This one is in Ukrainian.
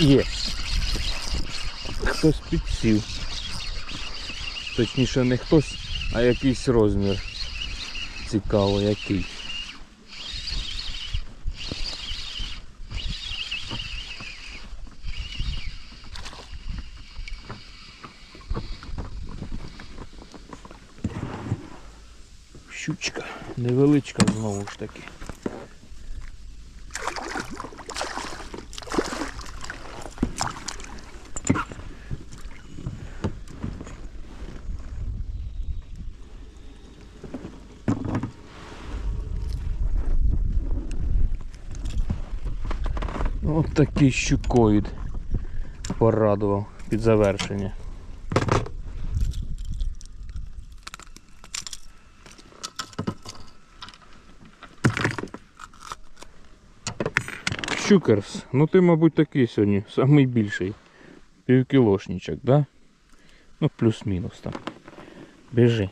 Є. Хтось підсів. Точніше не хтось, а якийсь розмір. Цікаво який. Щучка. Невеличка знову ж таки. От такий щукоїд порадував під завершення. Щукерс, ну ти, мабуть, такий сьогодні, самий більший. Півкілошничок, да? Ну, плюс-мінус там. Біжи.